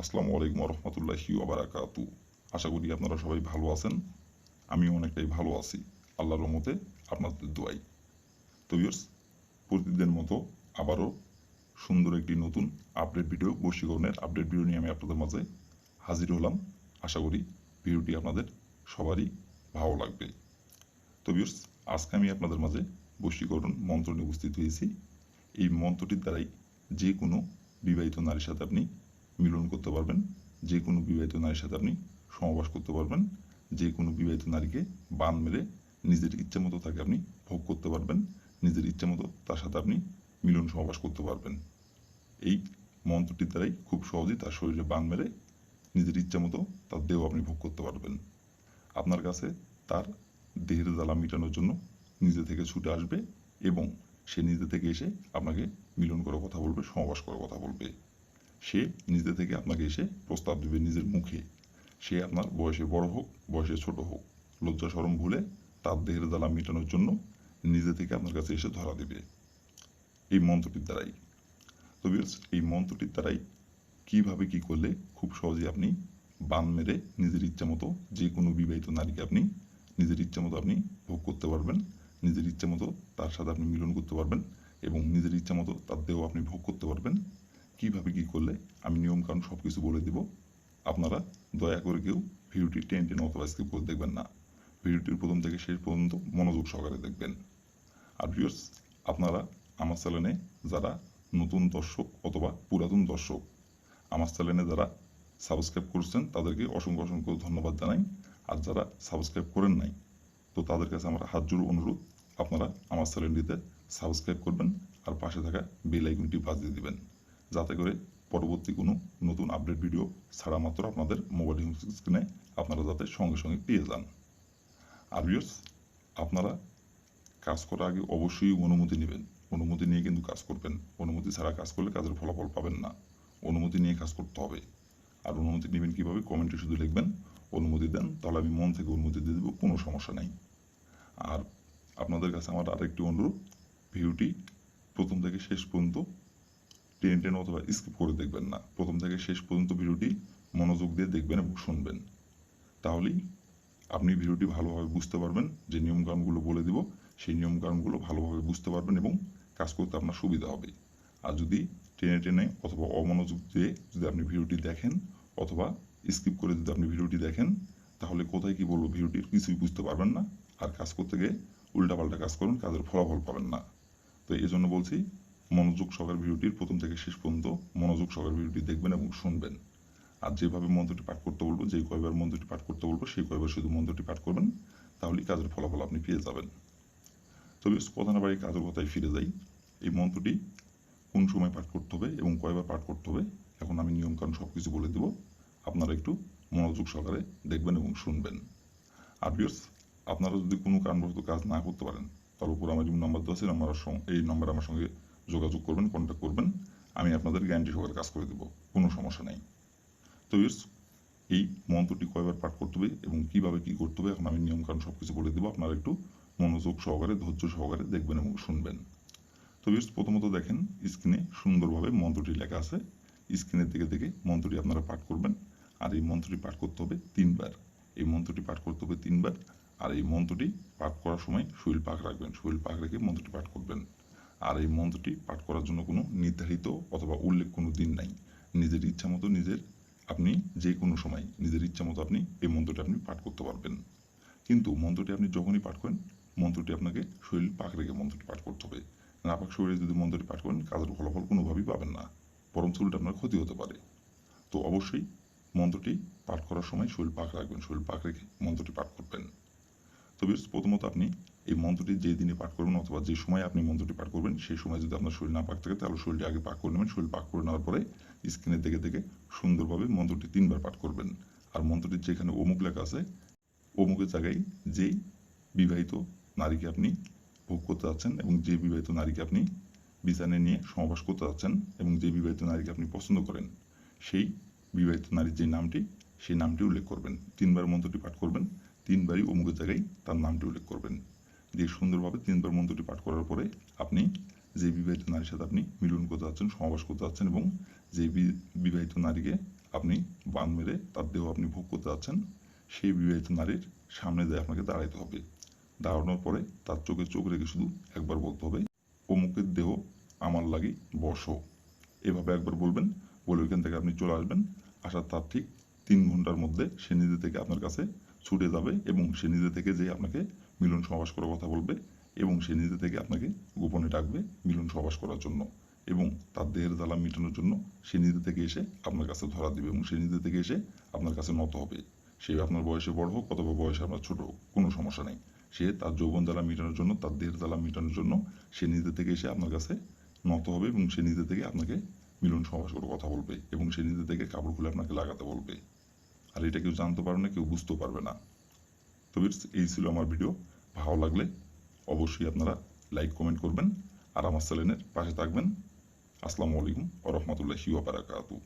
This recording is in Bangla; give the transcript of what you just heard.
আসসালামু আলাইকুম রহমতুল্লাহি ওবারাকাতু। আশা করি আপনারা সবাই ভালো আছেন। আমিও অনেকটাই ভালো আছি। আল্লাহর রহমতে আপনাদের দোয়াই। তো ভিউয়ার্স, প্রতিদিনের মতো আবারও সুন্দর একটি নতুন আপডেট ভিডিও, বশীকরণের আপডেট ভিডিও নিয়ে আমি আপনাদের মাঝে হাজির হলাম। আশা করি ভিডিওটি আপনাদের সবারই ভালো লাগবে। তো ভিউয়ার্স, আজকে আমি আপনাদের মাঝে বশীকরণ মন্ত্র নিয়ে উপস্থিত হয়েছি। এই মন্ত্রটির দ্বারাই যে কোনো বিবাহিত নারীর সাথে আপনি মিলন করতে পারবেন। যে কোনো বিবাহিত নারীর সাথে আপনি সমাবাস করতে পারবেন। যে কোনো বিবাহিত নারীকে বান মেরে নিজের ইচ্ছে মতো তাকে আপনি ভোগ করতে পারবেন। নিজের ইচ্ছে মতো তার সাথে আপনি মিলন সমাবাস করতে পারবেন। এই মন্ত্রটির দ্বারাই খুব সহজেই তার শরীরে বান মেরে নিজের ইচ্ছে মতো তার দেহ আপনি ভোগ করতে পারবেন। আপনার কাছে তার দেহের জ্বালা মেটানোর জন্য নিজে থেকে ছুটে আসবে এবং সে নিজে থেকে এসে আপনাকে মিলন করার কথা বলবে সমাবাস করার কথা বলবে। সে নিজে থেকে আপনাকে এসে প্রস্তাব দেবে নিজের মুখে। সে আপনার বয়সে বড় হোক বয়সে ছোট হোক। লজ্জা সরম ভুলে তার দেহের জ্বালা মেটানোর জন্য নিজে থেকে আপনার কাছে এসে ধরা দেবে। এই মন্ত্রটির দ্বারাই। তো viewers, এই মন্ত্রটির দ্বারাই কীভাবে কি করলে খুব সহজে আপনি বান মেরে নিজের ইচ্ছা মতো যে কোনো বিবাহিত নারীকে আপনি নিজের ইচ্ছা মতো আপনি ভোগ করতে পারবেন নিজের ইচ্ছা মতো তার সাথে আপনি মিলন করতে পারবেন এবং নিজের ইচ্ছা মতো তার দেহ আপনি ভোগ করতে পারবেন। কীভাবে কি করলে আমি নিয়মকানুন সব কিছু বলে দিব, আপনারা দয়া করে কেউ ভিডিওটি টেন টেন অথবা স্কিপ করে দেখবেন না। ভিডিওটির প্রথম থেকে শেষ পর্যন্ত মনোযোগ সহকারে দেখবেন। আর ভিউয়ার্স আপনারা আমার চ্যানেলে যারা নতুন দর্শক অথবা পুরাতন দর্শক, আমার চ্যানেলে যারা সাবস্ক্রাইব করছেন, তাদেরকে অসংখ্য অসংখ্য ধন্যবাদ জানাই। আর যারা সাবস্ক্রাইব করেন নাই, তো তাদের কাছে আমার হাত জোড় অনুরোধ, আপনারা আমার চ্যানেলটিতে সাবস্ক্রাইব করবেন আর পাশে থাকা বেল আইকনটি বাজিয়ে দিবেন। যাতে করে পরবর্তী কোনো নতুন আপডেট ভিডিও ছাড়া মাত্র আপনাদের মোবাইল স্ক্রিনে আপনারা যাতে সঙ্গে সঙ্গে পেয়ে যান। আর আপনারা কাজ করার আগে অবশ্যই অনুমতি নেবেন। অনুমতি নিয়ে কিন্তু কাজ করবেন। অনুমতি ছাড়া কাজ করলে কাজের ফলাফল পাবেন না। অনুমতি নিয়ে কাজ করতে হবে। আর অনুমতি নেবেন কীভাবে কমেন্টে শুধু লিখবেন, অনুমতি দেন, তাহলে আমি মন থেকে অনুমতি দিয়ে দেবো, কোনো সমস্যা নেই। আর আপনাদের কাছে আমার আরেকটি অনুরোধ, ভিডিওটি প্রথম থেকে শেষ পর্যন্ত টেন টেন অথবা স্কিপ করে দেখবেন না। প্রথম থেকে শেষ পর্যন্ত ভিডিওটি মনোযোগ দিয়ে দেখবেন এবং শুনবেন। তাহলেই আপনি ভিডিওটি ভালোভাবে বুঝতে পারবেন, যে নিয়মকানুনগুলো বলে দিব, সেই নিয়মকানুনগুলো ভালোভাবে বুঝতে পারবেন এবং কাজ করতে আপনার সুবিধা হবে। আর যদি টেনে টেনে অথবা অমনোযোগ দিয়ে যদি আপনি ভিডিওটি দেখেন অথবা স্কিপ করে যদি আপনি ভিডিওটি দেখেন, তাহলে কোথায় কি বলব, ভিডিওটির কিছুই বুঝতে পারবেন না। আর কাজ করতে গিয়ে উল্টাপাল্টা কাজ করুন, কাজের ফলাফল পাবেন না। তো এই জন্য বলছি মনোযোগ সহকারে ভিডিওটির প্রথম থেকে শেষ পর্যন্ত মনোযোগ সহকারে ভিডিওটি দেখবেন এবং শুনবেন। আর যেভাবে মন্ত্রটি পাঠ করতে বলব, যেই কয়বার মন্ত্রটি পাঠ করতে বলব, সেই কয়বার শুধু মন্ত্রটি পাঠ করবেন, তাহলেই কাজের ফলাফল আপনি পেয়ে যাবেন। তবে কথা না বাড়ি কাজের কথায় ফিরে যাই। এই মন্ত্রটি কোন সময় পাঠ করতে হবে এবং কয়বার পাঠ করতে হবে, এখন আমি নিয়মকানুন সব কিছু বলে দেব। আপনারা একটু মনোযোগ সহকারে দেখবেন এবং শুনবেন। আর ভিউয়ার্স, আপনারা যদি কোনো কারণবশত কাজ না করতে পারেন, তার উপর আমার যে নাম্বার দেওয়া আছে নাম্বার এই নাম্বারে আমার সঙ্গে যোগাযোগ করবেন কন্ট্যাক্ট করবেন, আমি আপনাদের গ্যারান্টি সহকারে কাজ করে দেবো, কোনো সমস্যা নেই। তো ভিউয়ার্স এই মন্ত্রটি কয়বার পাঠ করতে হবে এবং কীভাবে কী করতে হবে, এখন আমি নিয়মকানুন সব কিছু বলে দেবো, আপনারা একটু মনোযোগ সহকারে, ধৈর্য সহকারে দেখবেন এবং শুনবেন। তো ভিউয়ার্স প্রথমত দেখেন স্ক্রিনে সুন্দরভাবে মন্ত্রটি লেখা আছে। স্ক্রিনের দিকে দেখে মন্ত্রটি আপনারা পাঠ করবেন। আর এই মন্ত্রটি পাঠ করতে হবে তিনবার। এই মন্ত্রটি পাঠ করতে হবে তিনবার। আর এই মন্ত্রটি পাঠ করার সময় শরীর পাক রাখবেন। শরীর পাক রেখে মন্ত্রটি পাঠ করবেন। আর এই মন্ত্রটি পাঠ করার জন্য কোনো নির্ধারিত অথবা উল্লেখ কোনো দিন নাই। নিজের ইচ্ছা মতো নিজের আপনি যে কোনো সময় নিজের ইচ্ছা মতো আপনি এই মন্ত্রটি আপনি পাঠ করতে পারবেন। কিন্তু মন্ত্রটি আপনি যখনই পাঠ করেন, মন্ত্রটি আপনাকে শরীর পাক রেখে মন্ত্রটি পাঠ করতে হবে। না নাপাক শরীরে যদি মন্ত্রটি পাঠ করেন, কাজের ফলাফল কোনোভাবেই পাবেন না। বরং শরীরটা আপনার ক্ষতি হতে পারে। তো অবশ্যই মন্ত্রটি পাঠ করার সময় শরীর পাক রাখবেন, শরীর পাক রেখে মন্ত্রটি পাঠ করবেন। তবে প্রথমত আপনি এই মন্ত্রটি যে দিনে পাঠ করবেন অথবা যে সময় আপনি মন্ত্রটি পাঠ করবেন, সেই সময় যদি আপনার শরীর না পাক থাকে, তাহলে শরীরটি আগে পাক করে নেবেন। শরীর পাক করে নেওয়ার পরে স্ক্রিনের দিকে দেখে সুন্দরভাবে মন্ত্রটি তিনবার পাঠ করবেন। আর মন্ত্রটির যেখানে অমুক লেখা আছে, অমুকের জায়গায় যেই বিবাহিত নারীকে আপনি ভোগ করতে যাচ্ছেন এবং যে বিবাহিত নারীকে আপনি বিছানে নিয়ে সমাবাস করতে যাচ্ছেন এবং যে বিবাহিত নারীকে আপনি পছন্দ করেন, সেই বিবাহিত নারীর যে নামটি, সেই নামটি উল্লেখ করবেন। তিনবার মন্ত্রটি পাঠ করবেন, তিনবারই অমুকের জায়গায় তার নামটি উল্লেখ করবেন। দিয়ে সুন্দরভাবে তিনবার মন্ত্রটি পাঠ করার পরে আপনি যে বিবাহিত নারীর সাথে আপনি মিলন করতে যাচ্ছেন, সমাবেশ করতে যাচ্ছেন এবং যে বিবাহিত নারীকে আপনি বান মেরে তার দেহ আপনি ভোগ করতে যাচ্ছেন, সেই বিবাহিত নারীর সামনে দিয়ে আপনাকে দাঁড়াইতে হবে। দাঁড়ানোর পরে তার চোখে চোখ রেখে শুধু একবার বলতে হবে, অমুকের দেহ আমার লাগি বস। এভাবে একবার বলবেন, বলে ওইখান থেকে আপনি চলে আসবেন। আসার তার ঠিক তিন ঘণ্টার মধ্যে সে নিজে থেকে আপনার কাছে ছুটে যাবে এবং সে নিজে থেকে যে আপনাকে মিলন সমাবেশ করার কথা বলবে এবং সে নিজে থেকে আপনাকে গোপনে ডাকবে মিলন সমাবেশ করার জন্য এবং তার দেহের জ্বালা মেটানোর জন্য সে নিজে থেকে এসে আপনার কাছে ধরা দিবে এবং সে নিজে থেকে এসে আপনার কাছে নত হবে। সে আপনার বয়সে বড় হোক অথবা বয়সে আপনার ছোট হোক, কোনো সমস্যা নেই। সে তার যৌবন জ্বালা মেটানোর জন্য, তার দেহের জ্বালা মেটানোর জন্য সে নিজে থেকে এসে আপনার কাছে নত হবে এবং সে নিজে থেকে আপনাকে মিলন সমাবেশ করে কথা বলবে এবং সে নিজে থেকে কাপড় খুলে আপনাকে লাগাতে বলবে। আর এটা কেউ জানতে পারবে না, কেউ বুঝতেও পারবে না। তো এই ছিল আমার ভিডিও ভালো লাগলে অবশ্যই আপনারা লাইক কমেন্ট করবেন। আর আমার চ্যানেলের পাশে থাকবেন। আসসালামু আলাইকুম ও রহমতুল্লাহি ওয়া বারাকাতুহু।